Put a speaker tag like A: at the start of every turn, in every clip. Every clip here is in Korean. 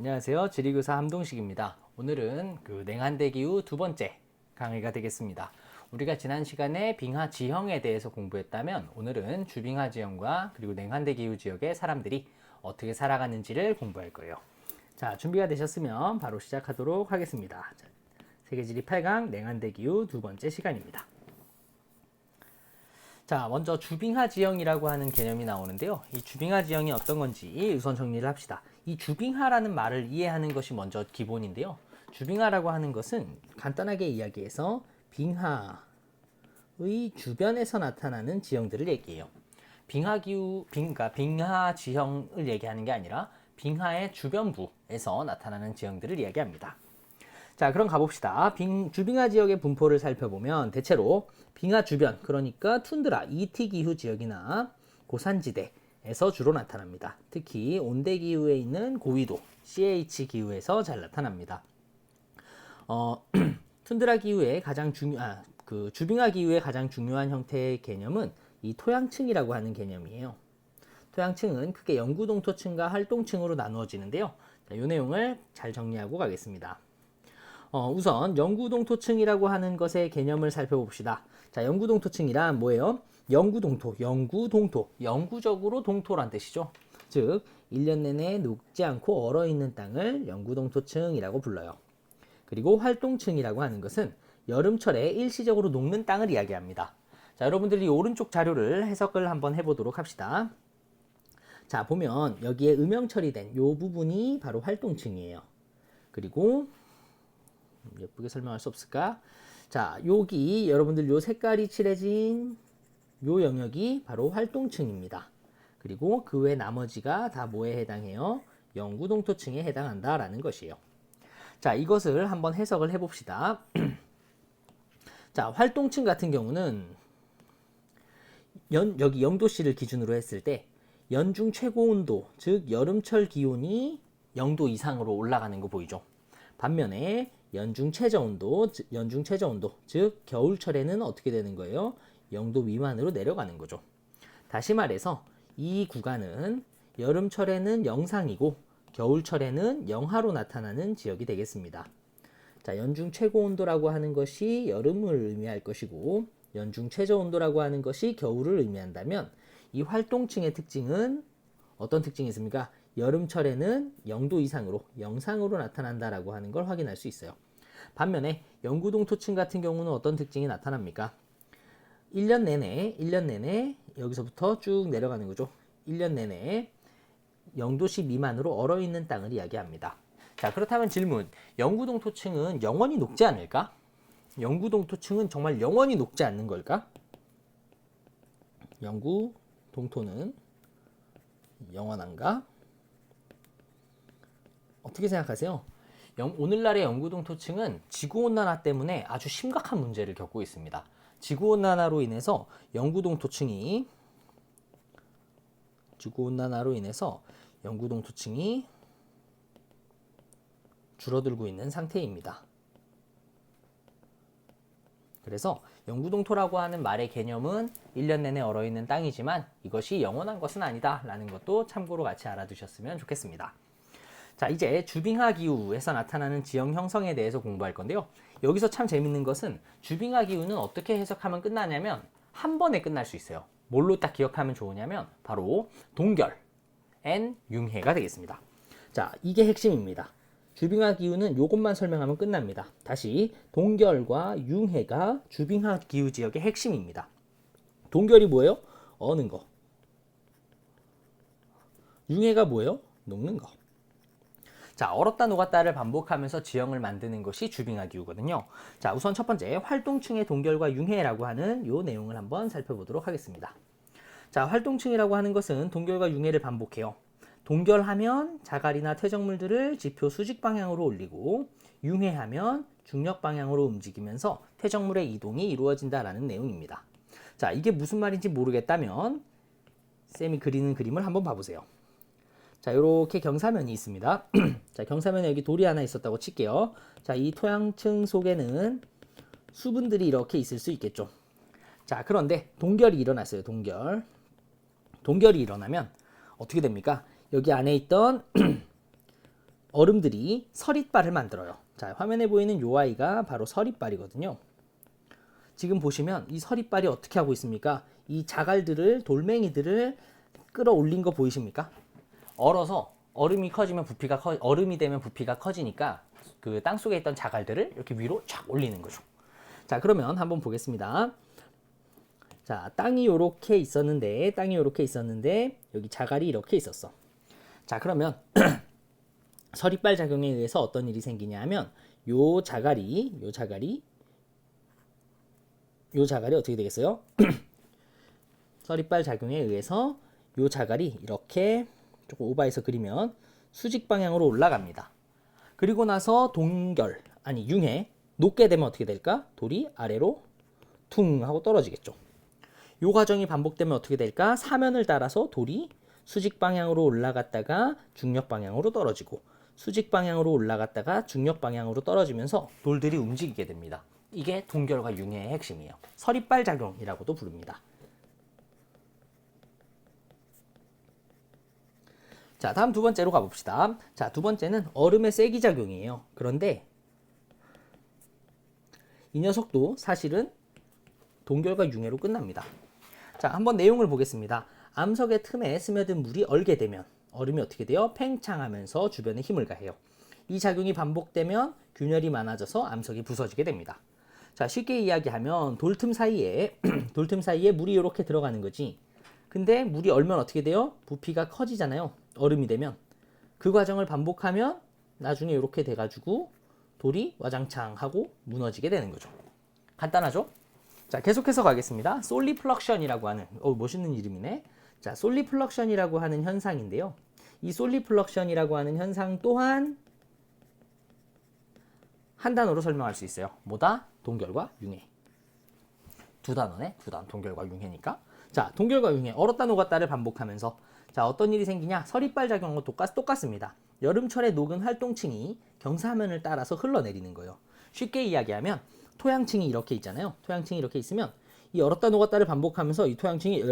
A: 안녕하세요. 지리교사 함동식입니다. 오늘은 그 냉한대기 후 두 번째 강의가 되겠습니다. 우리가 지난 시간에 빙하 지형에 대해서 공부했다면 오늘은 주빙하 지형과 그리고 냉한대기 후 지역의 사람들이 어떻게 살아가는지를 공부할 거예요. 자, 준비가 되셨으면 바로 시작하도록 하겠습니다. 자, 세계지리 8강 냉한대기 후 두 번째 시간입니다. 자, 먼저 주빙하 지형이라고 하는 개념이 나오는데요. 이 주빙하 지형이 어떤 건지 우선 정리를 합시다. 이 주빙하라는 말을 이해하는 것이 먼저 기본인데요. 주빙하라고 하는 것은 간단하게 이야기해서 빙하의 주변에서 나타나는 지형들을 얘기해요. 빙하 기후, 빙, 그러니까 빙하 지형을 얘기하는 게 아니라 빙하의 주변부에서 나타나는 지형들을 이야기합니다. 자, 그럼 가봅시다. 빙, 주빙하 지역의 분포를 살펴보면 대체로 빙하 주변, 그러니까 툰드라, 이티 기후 지역이나 고산지대에서 주로 나타납니다. 특히 온대 기후에 있는 고위도, CH 기후에서 잘 나타납니다. 어, 툰드라 기후의 가장 중요, 아, 그 주빙하 기후의 가장 중요한 형태의 개념은 이 토양층이라고 하는 개념이에요. 토양층은 크게 영구동토층과 활동층으로 나누어지는데요. 자, 이 내용을 잘 정리하고 가겠습니다. 어, 우선 영구동토층이라고 하는 것의 개념을 살펴봅시다. 자, 영구동토층이란 뭐예요? 영구동토, 영구동토, 영구적으로 동토란 뜻이죠. 즉, 1년 내내 녹지 않고 얼어 있는 땅을 영구동토층이라고 불러요. 그리고 활동층이라고 하는 것은 여름철에 일시적으로 녹는 땅을 이야기합니다. 자, 여러분들이 오른쪽 자료를 해석을 한번 해보도록 합시다. 자, 보면 여기에 음영 처리된 이 부분이 바로 활동층이에요. 그리고 예쁘게 설명할 수 없을까? 자, 여기 여러분들 요 색깔이 칠해진 요 영역이 바로 활동층입니다. 그리고 그 외 나머지가 다 뭐에 해당해요? 영구동토층에 해당한다라는 것이에요. 자, 이것을 한번 해석을 해봅시다. 자, 활동층 같은 경우는 연, 여기 영도씨를 기준으로 했을 때 연중 최고 온도, 즉 여름철 기온이 0도 이상으로 올라가는 거 보이죠? 반면에 연중 최저 온도, 즉- 연중 최저 온도, 즉 겨울철에는 어떻게 되는 거예요? 0도 미만으로 내려가는 거죠. 다시 말해서 이 구간은 여름철에는 영상이고 겨울철에는 영하로 나타나는 지역이 되겠습니다. 자, 연중 최고 온도라고 하는 것이 여름을 의미할 것이고 연중 최저 온도라고 하는 것이 겨울을 의미한다면 이 활동층의 특징은 어떤 특징이 있습니까? 여름철에는 0도 이상으로 영상으로 나타난다라고 하는 걸 확인할 수 있어요. 반면에 영구동 토층 같은 경우는 어떤 특징이 나타납니까? 1년 내내 1년 내내 여기서부터 쭉 내려가는 거죠. 1년 내내 0도씨 미만으로 얼어 있는 땅을 이야기합니다. 자, 그렇다면 질문. 영구동 토층은 영원히 녹지 않을까? 영구동 토층은 정말 영원히 녹지 않는 걸까? 영구 동토는 영원한가? 어떻게 생각하세요? 영- 오늘날의 영구동토층은 지구온난화 때문에 아주 심각한 문제를 겪고 있습니다. 지구온난화로 인해서 영구동토층이 지구온난화로 인해서 영구동토층이 줄어들고 있는 상태입니다. 그래서 영구동토라고 하는 말의 개념은 1년 내내 얼어있는 땅이지만 이것이 영원한 것은 아니다 라는 것도 참고로 같이 알아두셨으면 좋겠습니다. 자, 이제 주빙하 기후에서 나타나는 지형 형성에 대해서 공부할 건데요. 여기서 참 재밌는 것은 주빙하 기후는 어떻게 해석하면 끝나냐면 한 번에 끝날 수 있어요. 뭘로 딱 기억하면 좋으냐면 바로 동결, N 융해가 되겠습니다. 자, 이게 핵심입니다. 주빙하 기후는 이것만 설명하면 끝납니다. 다시 동결과 융해가 주빙하 기후 지역의 핵심입니다. 동결이 뭐예요? 어는 거. 융해가 뭐예요? 녹는 거. 자, 얼었다 녹았다를 반복하면서 지형을 만드는 것이 주빙하 기후거든요. 자, 우선 첫 번째 활동층의 동결과 융해라고 하는 요 내용을 한번 살펴보도록 하겠습니다. 자, 활동층이라고 하는 것은 동결과 융해를 반복해요. 동결하면 자갈이나 퇴적물들을 지표 수직 방향으로 올리고 융해하면 중력 방향으로 움직이면서 퇴적물의 이동이 이루어진다라는 내용입니다. 자, 이게 무슨 말인지 모르겠다면 쌤이 그리는 그림을 한번 봐보세요. 자, 이렇게 경사면이 있습니다. 자, 경사면에 여기 돌이 하나 있었다고 칠게요. 자, 이 토양층 속에는 수분들이 이렇게 있을 수 있겠죠. 자, 그런데 동결이 일어났어요. 동결. 동결이 일어나면 어떻게 됩니까? 여기 안에 있던 얼음들이 서리빨을 만들어요. 자, 화면에 보이는 요 아이가 바로 서리빨이거든요. 지금 보시면 이 서리빨이 어떻게 하고 있습니까? 이 자갈들을 돌멩이들을 끌어올린 거 보이십니까? 얼어서 얼음이 커지면 부피가 커 얼음이 되면 부피가 커지니까 그 땅 속에 있던 자갈들을 이렇게 위로 쫙 올리는 거죠. 자, 그러면 한번 보겠습니다. 자, 땅이 요렇게 있었는데 땅이 요렇게 있었는데 여기 자갈이 이렇게 있었어. 자, 그러면 서리빨 작용에 의해서 어떤 일이 생기냐면 요 자갈이 요 자갈이 요 자갈이 어떻게 되겠어요? 서리빨 작용에 의해서 요 자갈이 이렇게 조금 오버해서 그리면 수직 방향으로 올라갑니다. 그리고 나서 동결 아니 융해 높게 되면 어떻게 될까? 돌이 아래로 퉁 하고 떨어지겠죠. 요 과정이 반복되면 어떻게 될까? 사면을 따라서 돌이 수직 방향으로 올라갔다가 중력 방향으로 떨어지고 수직 방향으로 올라갔다가 중력 방향으로 떨어지면서 돌들이 움직이게 됩니다. 이게 동결과 융해의 핵심이에요. 서리빨 작용이라고도 부릅니다. 자, 다음 두 번째로 가봅시다. 자, 두 번째는 얼음의 세기 작용이에요. 그런데 이 녀석도 사실은 동결과 융해로 끝납니다. 자, 한번 내용을 보겠습니다. 암석의 틈에 스며든 물이 얼게 되면 얼음이 어떻게 돼요? 팽창하면서 주변에 힘을 가해요. 이 작용이 반복되면 균열이 많아져서 암석이 부서지게 됩니다. 자, 쉽게 이야기하면 돌틈 사이에 돌틈 사이에 물이 이렇게 들어가는 거지. 근데 물이 얼면 어떻게 돼요? 부피가 커지잖아요. 얼음이 되면 그 과정을 반복하면 나중에 이렇게 돼가지고 돌이 와장창 하고 무너지게 되는 거죠. 간단하죠? 자, 계속해서 가겠습니다. 솔리플럭션이라고 하는 어, 멋있는 이름이네. 자, 솔리플럭션이라고 하는 현상인데요. 이 솔리플럭션이라고 하는 현상 또한 한 단어로 설명할 수 있어요. 뭐다? 동결과 융해. 두 단어네. 두 단. 동결과 융해니까. 자, 동결과 융해. 얼었다 녹았다를 반복하면서 자, 어떤 일이 생기냐? 서리빨 작용과 똑같, 똑같습니다. 여름철에 녹은 활동층이 경사면을 따라서 흘러내리는 거예요. 쉽게 이야기하면 토양층이 이렇게 있잖아요. 토양층이 이렇게 있으면 이 얼었다 녹았다를 반복하면서 이 토양층이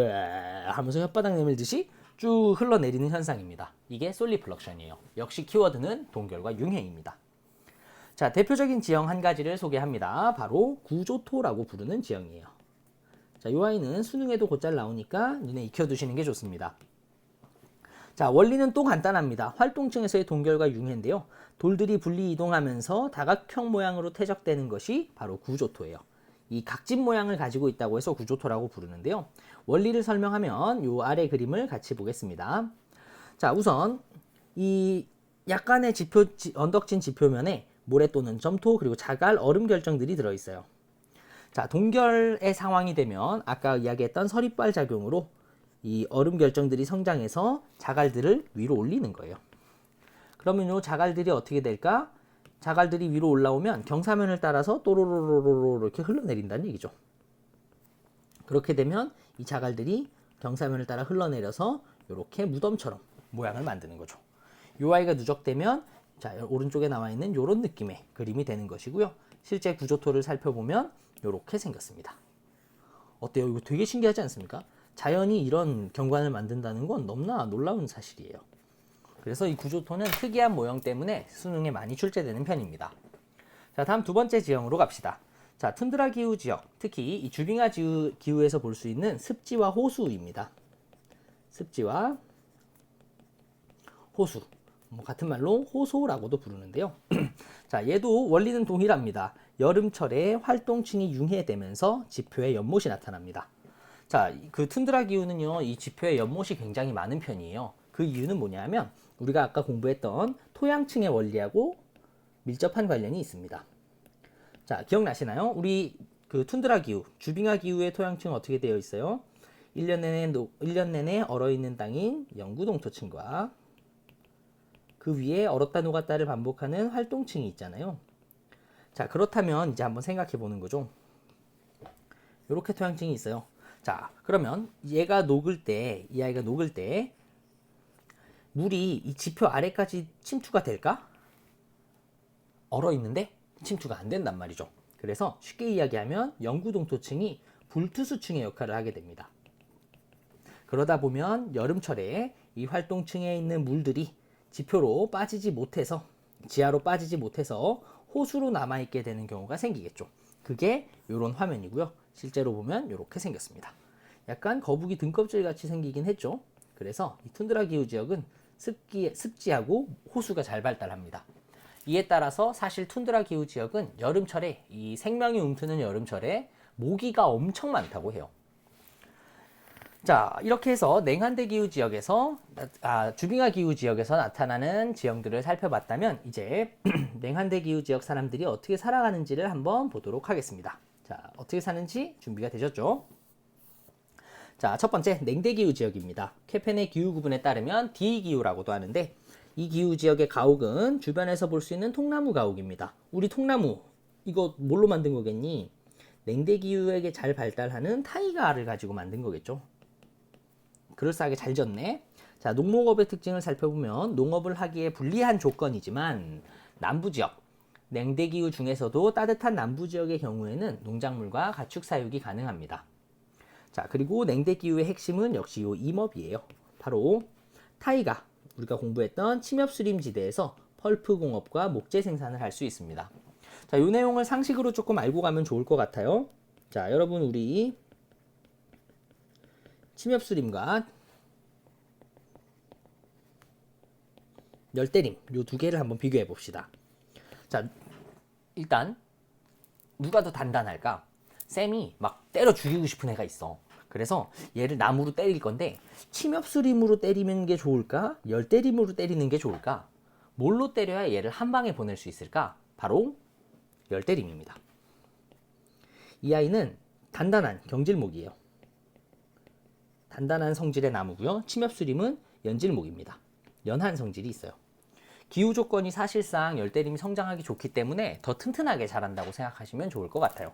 A: 하면서 혓바닥 내밀듯이 쭉 흘러내리는 현상입니다. 이게 솔리플럭션이에요. 역시 키워드는 동결과 융해입니다. 자, 대표적인 지형 한 가지를 소개합니다. 바로 구조토라고 부르는 지형이에요. 자, 이 아이는 수능에도 곧잘 나오니까 눈에 익혀두시는 게 좋습니다. 자, 원리는 또 간단합니다. 활동층에서의 동결과 융해인데요. 돌들이 분리 이동하면서 다각형 모양으로 퇴적되는 것이 바로 구조토예요. 이 각진 모양을 가지고 있다고 해서 구조토라고 부르는데요. 원리를 설명하면 이 아래 그림을 같이 보겠습니다. 자, 우선 이 약간의 지표, 지- 언덕진 지표면에 모래 또는 점토 그리고 자갈 얼음 결정들이 들어 있어요. 자, 동결의 상황이 되면 아까 이야기했던 서리빨 작용으로 이 얼음 결정들이 성장해서 자갈들을 위로 올리는 거예요. 그러면 이 자갈들이 어떻게 될까? 자갈들이 위로 올라오면 경사면을 따라서 또로로로로로 이렇게 흘러내린다는 얘기죠. 그렇게 되면 이 자갈들이 경사면을 따라 흘러내려서 이렇게 무덤처럼 모양을 만드는 거죠. 요 아이가 누적되면 자 오른쪽에 나와 있는 이런 느낌의 그림이 되는 것이고요. 실제 구조토를 살펴보면 이렇게 생겼습니다. 어때요? 이거 되게 신기하지 않습니까? 자연이 이런 경관을 만든다는 건 너무나 놀라운 사실이에요. 그래서 이 구조토는 특이한 모형 때문에 수능에 많이 출제되는 편입니다. 자, 다음 두 번째 지형으로 갑시다. 자, 툰드라 기후 지역, 특히 이 주빙하 지후, 기후에서 볼 수 있는 습지와 호수입니다. 습지와 호수. 뭐 같은 말로 호소라고도 부르는데요. 자, 얘도 원리는 동일합니다. 여름철에 활동층이 융해되면서 지표에 연못이 나타납니다. 자, 그 툰드라 기후는요, 이 지표에 연못이 굉장히 많은 편이에요. 그 이유는 뭐냐면, 우리가 아까 공부했던 토양층의 원리하고 밀접한 관련이 있습니다. 자, 기억나시나요? 우리 그 툰드라 기후, 주빙하 기후의 토양층은 어떻게 되어 있어요? 1년 내내, 노, 1년 내내 얼어있는 땅인 영구동토층과 그 위에 얼었다 녹았다를 반복하는 활동층이 있잖아요. 자, 그렇다면 이제 한번 생각해 보는 거죠. 이렇게 토양층이 있어요. 자, 그러면 얘가 녹을 때, 이 아이가 녹을 때, 물이 이 지표 아래까지 침투가 될까? 얼어 있는데 침투가 안 된단 말이죠. 그래서 쉽게 이야기하면 영구동토층이 불투수층의 역할을 하게 됩니다. 그러다 보면 여름철에 이 활동층에 있는 물들이 지표로 빠지지 못해서 지하로 빠지지 못해서 호수로 남아 있게 되는 경우가 생기겠죠. 그게 이런 화면이고요. 실제로 보면 이렇게 생겼습니다. 약간 거북이 등껍질 같이 생기긴 했죠. 그래서 이 툰드라 기후 지역은 습기, 습지하고 호수가 잘 발달합니다. 이에 따라서 사실 툰드라 기후 지역은 여름철에 이 생명이 움트는 여름철에 모기가 엄청 많다고 해요. 자, 이렇게 해서 냉한대 기후 지역에서 아, 주빙하 기후 지역에서 나타나는 지형들을 살펴봤다면 이제 냉한대 기후 지역 사람들이 어떻게 살아가는지를 한번 보도록 하겠습니다. 자, 어떻게 사는지 준비가 되셨죠? 자, 첫 번째 냉대 기후 지역입니다. 케펜의 기후 구분에 따르면 D 기후라고도 하는데 이 기후 지역의 가옥은 주변에서 볼 수 있는 통나무 가옥입니다. 우리 통나무 이거 뭘로 만든 거겠니? 냉대 기후에게 잘 발달하는 타이가를 가지고 만든 거겠죠. 그럴싸하게 잘 졌네. 자, 농목업의 특징을 살펴보면 농업을 하기에 불리한 조건이지만 남부 지역, 냉대 기후 중에서도 따뜻한 남부 지역의 경우에는 농작물과 가축 사육이 가능합니다. 자, 그리고 냉대 기후의 핵심은 역시 요 임업이에요. 바로 타이가 우리가 공부했던 침엽 수림 지대에서 펄프 공업과 목재 생산을 할 수 있습니다. 자, 요 내용을 상식으로 조금 알고 가면 좋을 것 같아요. 자, 여러분 우리 침엽 수림과 열대림 요 두 개를 한번 비교해 봅시다. 자, 일단 누가 더 단단할까? 쌤이 막 때려 죽이고 싶은 애가 있어. 그래서 얘를 나무로 때릴 건데 침엽수림으로 때리는 게 좋을까? 열대림으로 때리는 게 좋을까? 뭘로 때려야 얘를 한 방에 보낼 수 있을까? 바로 열대림입니다. 이 아이는 단단한 경질목이에요. 단단한 성질의 나무고요. 침엽수림은 연질목입니다. 연한 성질이 있어요. 기후 조건이 사실상 열대림이 성장하기 좋기 때문에 더 튼튼하게 자란다고 생각하시면 좋을 것 같아요.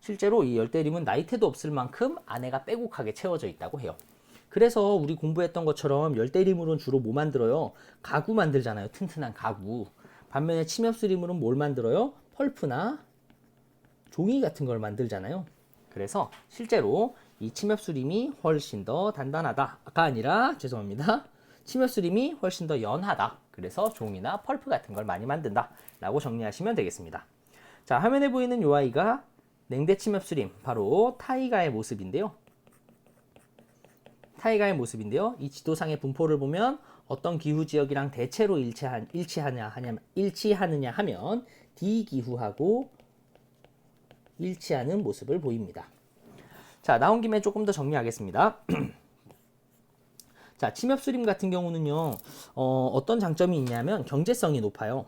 A: 실제로 이 열대림은 나이테도 없을 만큼 안에가 빼곡하게 채워져 있다고 해요. 그래서 우리 공부했던 것처럼 열대림으로는 주로 뭐 만들어요? 가구 만들잖아요. 튼튼한 가구. 반면에 침엽수림으로는 뭘 만들어요? 펄프나 종이 같은 걸 만들잖아요. 그래서 실제로 이 침엽수림이 훨씬 더 단단하다가 아니라 죄송합니다. 침엽수림이 훨씬 더 연하다. 그래서 종이나 펄프 같은 걸 많이 만든다. 라고 정리하시면 되겠습니다. 자, 화면에 보이는 요 아이가 냉대 침엽수림, 바로 타이가의 모습인데요. 타이가의 모습인데요. 이 지도상의 분포를 보면 어떤 기후 지역이랑 대체로 일치하, 일치하냐, 하냐, 일치하느냐 하면 D 기후하고 일치하는 모습을 보입니다. 자, 나온 김에 조금 더 정리하겠습니다. 자, 침엽 수림 같은 경우는요, 어, 어떤 장점이 있냐면 경제성이 높아요.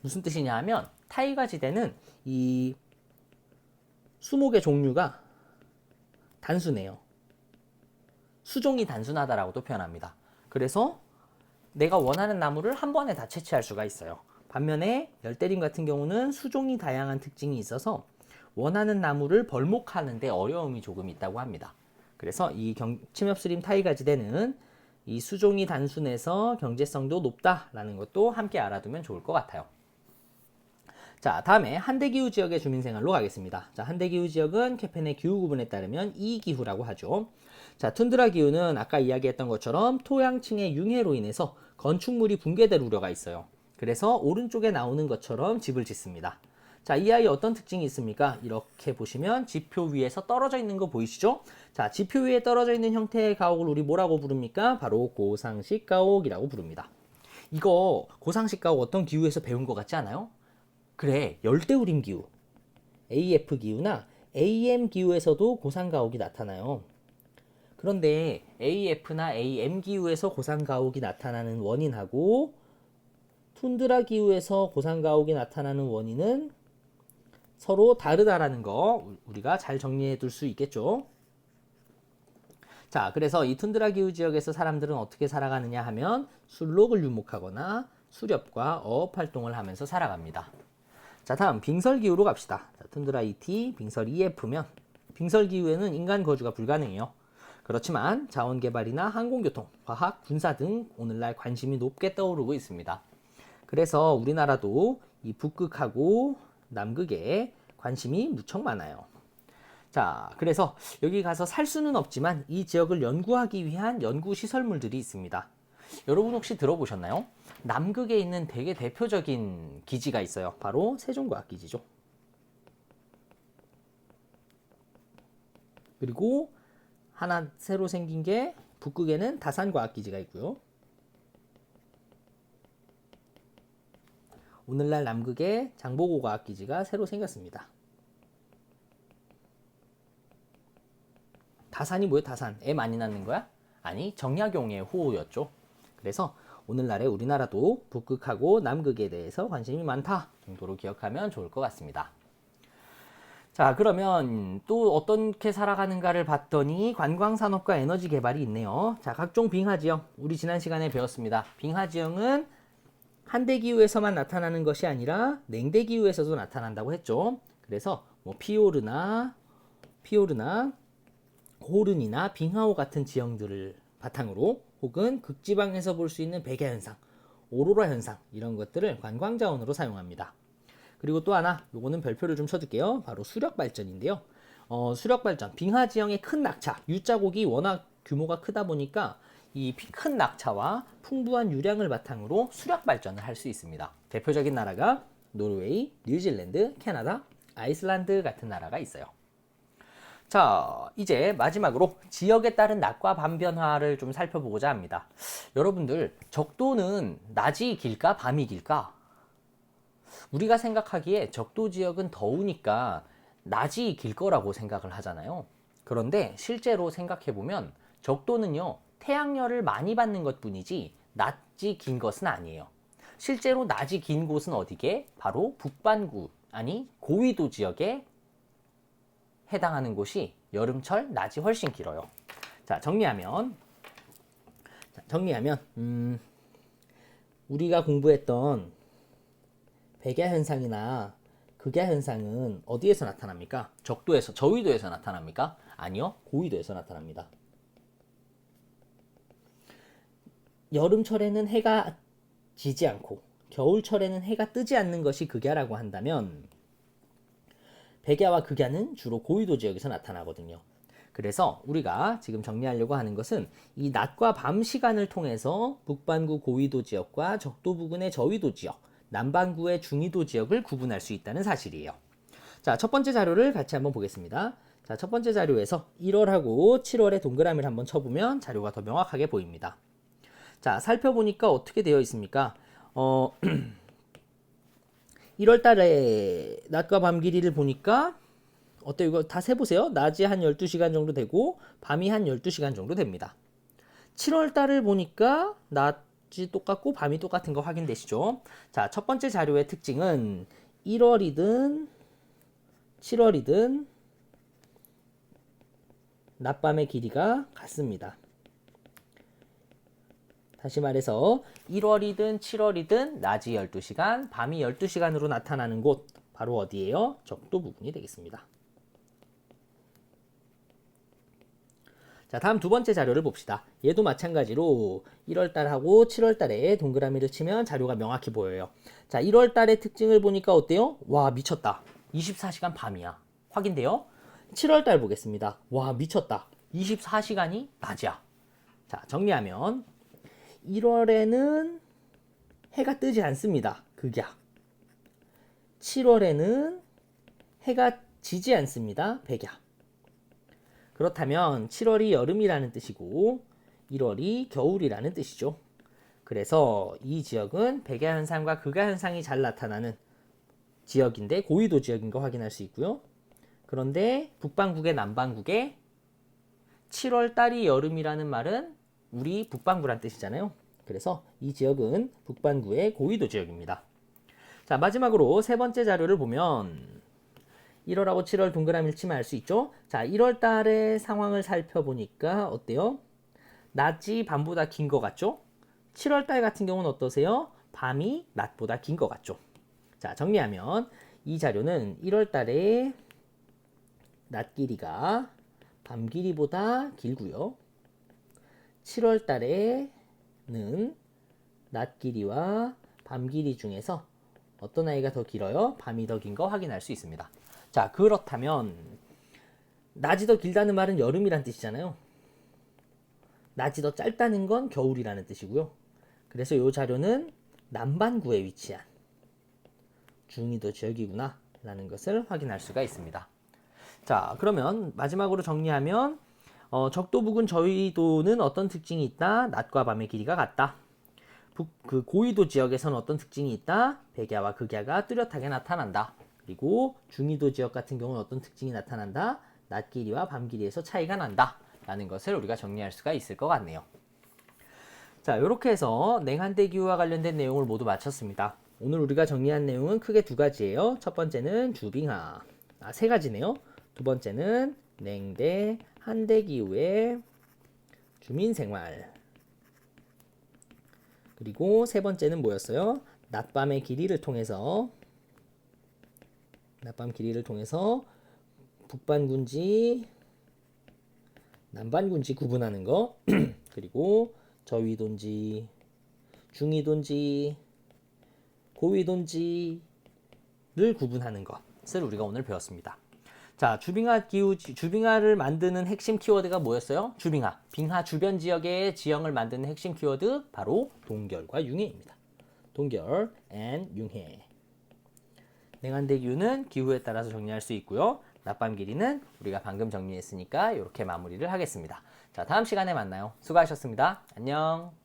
A: 무슨 뜻이냐 하면 타이가 지대는 이 수목의 종류가 단순해요. 수종이 단순하다라고도 표현합니다. 그래서 내가 원하는 나무를 한 번에 다 채취할 수가 있어요. 반면에 열대림 같은 경우는 수종이 다양한 특징이 있어서 원하는 나무를 벌목하는데 어려움이 조금 있다고 합니다. 그래서 이 경, 침엽수림 타이가지대는 이 수종이 단순해서 경제성도 높다라는 것도 함께 알아두면 좋을 것 같아요. 자, 다음에 한대기후 지역의 주민생활로 가겠습니다. 자, 한대기후 지역은 케펜의 기후 구분에 따르면 이기후라고 하죠. 자, 툰드라 기후는 아까 이야기했던 것처럼 토양층의 융해로 인해서 건축물이 붕괴될 우려가 있어요. 그래서 오른쪽에 나오는 것처럼 집을 짓습니다. 자, 이 아이 어떤 특징이 있습니까? 이렇게 보시면 지표 위에서 떨어져 있는 거 보이시죠? 자, 지표 위에 떨어져 있는 형태의 가옥을 우리 뭐라고 부릅니까? 바로 고상식 가옥이라고 부릅니다. 이거 고상식 가옥 어떤 기후에서 배운 것 같지 않아요? 그래, 열대우림 기후, AF 기후나 AM 기후에서도 고산 가옥이 나타나요. 그런데 AF나 AM 기후에서 고산 가옥이 나타나는 원인하고 툰드라 기후에서 고산 가옥이 나타나는 원인은 서로 다르다라는 거 우리가 잘 정리해 둘 수 있겠죠. 자, 그래서 이 툰드라 기후 지역에서 사람들은 어떻게 살아가느냐 하면 술록을 유목하거나 수렵과 어업 활동을 하면서 살아갑니다. 자, 다음 빙설 기후로 갑시다. 자, 툰드라 ET, 빙설 EF면 빙설 기후에는 인간 거주가 불가능해요. 그렇지만 자원 개발이나 항공교통, 과학, 군사 등 오늘날 관심이 높게 떠오르고 있습니다. 그래서 우리나라도 이 북극하고 남극에 관심이 무척 많아요. 자, 그래서 여기 가서 살 수는 없지만 이 지역을 연구하기 위한 연구 시설물들이 있습니다. 여러분 혹시 들어보셨나요? 남극에 있는 되게 대표적인 기지가 있어요. 바로 세종과학기지죠. 그리고 하나 새로 생긴 게 북극에는 다산과학기지가 있고요. 오늘날 남극에 장보고 과학기지가 새로 생겼습니다. 다산이 뭐예요? 다산. 애 많이 낳는 거야? 아니, 정약용의 호우였죠. 그래서 오늘날의 우리나라도 북극하고 남극에 대해서 관심이 많다 정도로 기억하면 좋을 것 같습니다. 자, 그러면 또 어떻게 살아가는가를 봤더니 관광산업과 에너지 개발이 있네요. 자, 각종 빙하 지형. 우리 지난 시간에 배웠습니다. 빙하 지형은 한대기후에서만 나타나는 것이 아니라 냉대기후에서도 나타난다고 했죠. 그래서 뭐 피오르나 피오르나 호른이나 빙하호 같은 지형들을 바탕으로 혹은 극지방에서 볼 수 있는 백야 현상, 오로라 현상 이런 것들을 관광 자원으로 사용합니다. 그리고 또 하나, 요거는 별표를 좀 쳐줄게요. 바로 수력 발전인데요. 어, 수력 발전, 빙하 지형의 큰 낙차, 유자곡이 워낙 규모가 크다 보니까 이 큰 낙차와 풍부한 유량을 바탕으로 수력 발전을 할 수 있습니다. 대표적인 나라가 노르웨이, 뉴질랜드, 캐나다, 아이슬란드 같은 나라가 있어요. 자, 이제 마지막으로 지역에 따른 낮과 밤 변화를 좀 살펴보고자 합니다. 여러분들, 적도는 낮이 길까, 밤이 길까? 우리가 생각하기에 적도 지역은 더우니까 낮이 길 거라고 생각을 하잖아요. 그런데 실제로 생각해 보면 적도는요, 태양열을 많이 받는 것 뿐이지 낮이 긴 것은 아니에요. 실제로 낮이 긴 곳은 어디게? 바로 북반구, 아니, 고위도 지역에 해당하는 곳이 여름철 낮이 훨씬 길어요. 자, 정리하면 자, 정리하면 음, 우리가 공부했던 백야 현상이나 극야 현상은 어디에서 나타납니까? 적도에서 저위도에서 나타납니까? 아니요. 고위도에서 나타납니다. 여름철에는 해가 지지 않고 겨울철에는 해가 뜨지 않는 것이 극야라고 한다면 백야와 극야는 주로 고위도 지역에서 나타나거든요. 그래서 우리가 지금 정리하려고 하는 것은 이 낮과 밤 시간을 통해서 북반구 고위도 지역과 적도 부근의 저위도 지역, 남반구의 중위도 지역을 구분할 수 있다는 사실이에요. 자, 첫 번째 자료를 같이 한번 보겠습니다. 자, 첫 번째 자료에서 1월하고 7월의 동그라미를 한번 쳐보면 자료가 더 명확하게 보입니다. 자, 살펴보니까 어떻게 되어 있습니까? 어, 1월 달에 낮과 밤 길이를 보니까 어때요? 이거 다 세보세요. 낮이 한 12시간 정도 되고 밤이 한 12시간 정도 됩니다. 7월 달을 보니까 낮이 똑같고 밤이 똑같은 거 확인되시죠? 자, 첫 번째 자료의 특징은 1월이든 7월이든 낮밤의 길이가 같습니다. 다시 말해서 1월이든 7월이든 낮이 12시간, 밤이 12시간으로 나타나는 곳 바로 어디예요? 적도 부분이 되겠습니다. 자, 다음 두 번째 자료를 봅시다. 얘도 마찬가지로 1월 달하고 7월 달에 동그라미를 치면 자료가 명확히 보여요. 자, 1월 달의 특징을 보니까 어때요? 와, 미쳤다. 24시간 밤이야. 확인돼요? 7월 달 보겠습니다. 와, 미쳤다. 24시간이 낮이야. 자, 정리하면 1월에는 해가 뜨지 않습니다. 극야. 7월에는 해가 지지 않습니다. 백야. 그렇다면 7월이 여름이라는 뜻이고 1월이 겨울이라는 뜻이죠. 그래서 이 지역은 백야 현상과 극야 현상이 잘 나타나는 지역인데 고위도 지역인 거 확인할 수 있고요. 그런데 북반국의 남반국에 7월 달이 여름이라는 말은 우리 북반구란 뜻이잖아요. 그래서 이 지역은 북반구의 고위도 지역입니다. 자, 마지막으로 세 번째 자료를 보면 1월하고 7월 동그라미 를 치면 알 수 있죠? 자, 1월 달의 상황을 살펴보니까 어때요? 낮이 밤보다 긴 것 같죠? 7월 달 같은 경우는 어떠세요? 밤이 낮보다 긴 것 같죠? 자, 정리하면 이 자료는 1월 달에 낮 길이가 밤 길이보다 길고요. 7월 달에는 낮 길이와 밤 길이 중에서 어떤 아이가 더 길어요? 밤이 더 긴 거 확인할 수 있습니다. 자, 그렇다면 낮이 더 길다는 말은 여름이란 뜻이잖아요. 낮이 더 짧다는 건 겨울이라는 뜻이고요. 그래서 이 자료는 남반구에 위치한 중위도 지역이구나 라는 것을 확인할 수가 있습니다. 자, 그러면 마지막으로 정리하면 어, 적도 부근 저위도는 어떤 특징이 있다? 낮과 밤의 길이가 같다. 북, 그 고위도 지역에서는 어떤 특징이 있다? 백야와 극야가 뚜렷하게 나타난다. 그리고 중위도 지역 같은 경우는 어떤 특징이 나타난다? 낮 길이와 밤 길이에서 차이가 난다. 라는 것을 우리가 정리할 수가 있을 것 같네요. 자, 이렇게 해서 냉한대 기후와 관련된 내용을 모두 마쳤습니다. 오늘 우리가 정리한 내용은 크게 두 가지예요. 첫 번째는 주빙하. 아, 세 가지네요. 두 번째는 냉대, 한대 기후의 주민 생활. 그리고 세 번째는 뭐였어요? 낮밤의 길이를 통해서 낮밤 길이를 통해서 북반군지 남반군지 구분하는 거 그리고 저위도인지 중위도인지 고위도인지를 구분하는 것을 우리가 오늘 배웠습니다. 자, 주빙하 기후 주빙하를 만드는 핵심 키워드가 뭐였어요? 주빙하. 빙하 주변 지역의 지형을 만드는 핵심 키워드 바로 동결과 융해입니다. 동결 and 융해. 냉한대 기후는 기후에 따라서 정리할 수 있고요. 낮밤 길이는 우리가 방금 정리했으니까 이렇게 마무리를 하겠습니다. 자, 다음 시간에 만나요. 수고하셨습니다. 안녕.